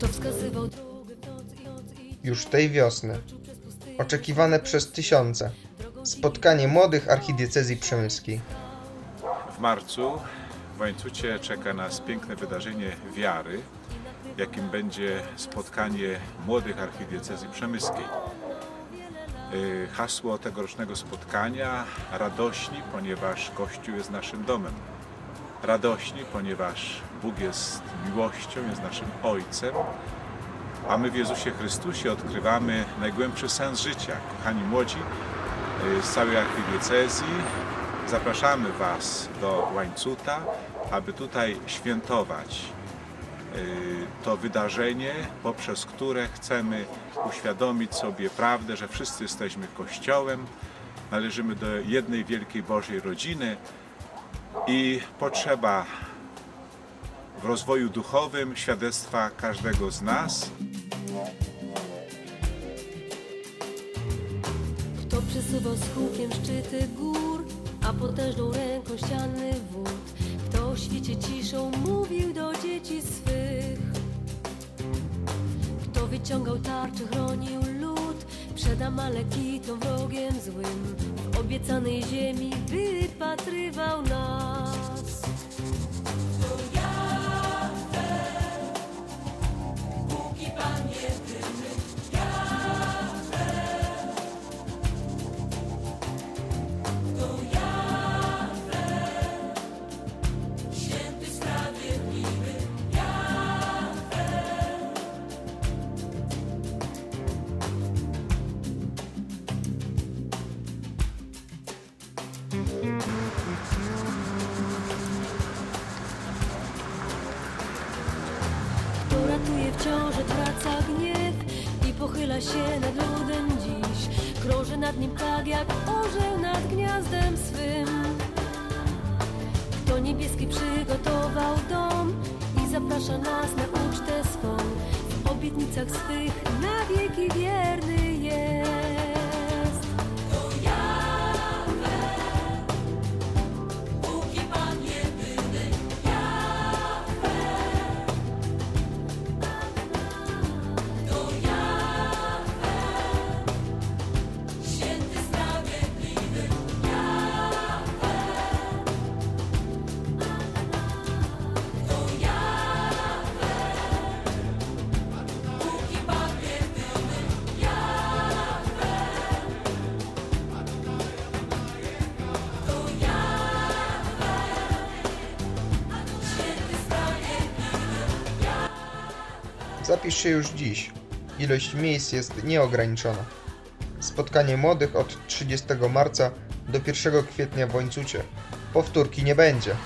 Kto wskazywał drogę w noc i noc i Już tej wiosny. Oczekiwane przez tysiące. Spotkanie młodych archidiecezji przemyskiej. W marcu w Łańcucie czeka nas piękne wydarzenie wiary, jakim będzie spotkanie młodych archidiecezji przemyskiej. Y, Hasło tegorocznego spotkania radośni, ponieważ Kościół jest naszym domem. Radośni, ponieważ Bóg jest miłością, jest naszym Ojcem, a my w Jezusie Chrystusie odkrywamy najgłębszy sens życia. Kochani młodzi y, z całej archidiecezji, zapraszamy Was do Łańcuta, aby tutaj świętować y, to wydarzenie, poprzez które chcemy uświadomić sobie prawdę, że wszyscy jesteśmy Kościołem, należymy do jednej wielkiej Bożej rodziny i potrzeba w rozwoju duchowym świadectwa każdego z nas. Kto przesuwał z hukiem szczyty gór, a potężną ręką ściany wód? Kto o świcie ciszą mówił do dzieci swych? Kto wyciągał tarczy, chronił lud przed Amalekitą wrogiem złym? W obiecanej ziemi wypatrywał nas. Kto ratuje wciąż, odwraca gniew i pochyla się nad ludem dziś. Krąży nad nim tak jak orzeł nad gniazdem swym. Kto niebieski przygotował dom i zaprasza nas na ucztę swą. W obietnicach swych na wieki wierny jest. Zapisz się już dziś. Ilość miejsc jest nieograniczona. Spotkanie młodych od 30 marca do 1 kwietnia w Łańcucie. Powtórki nie będzie.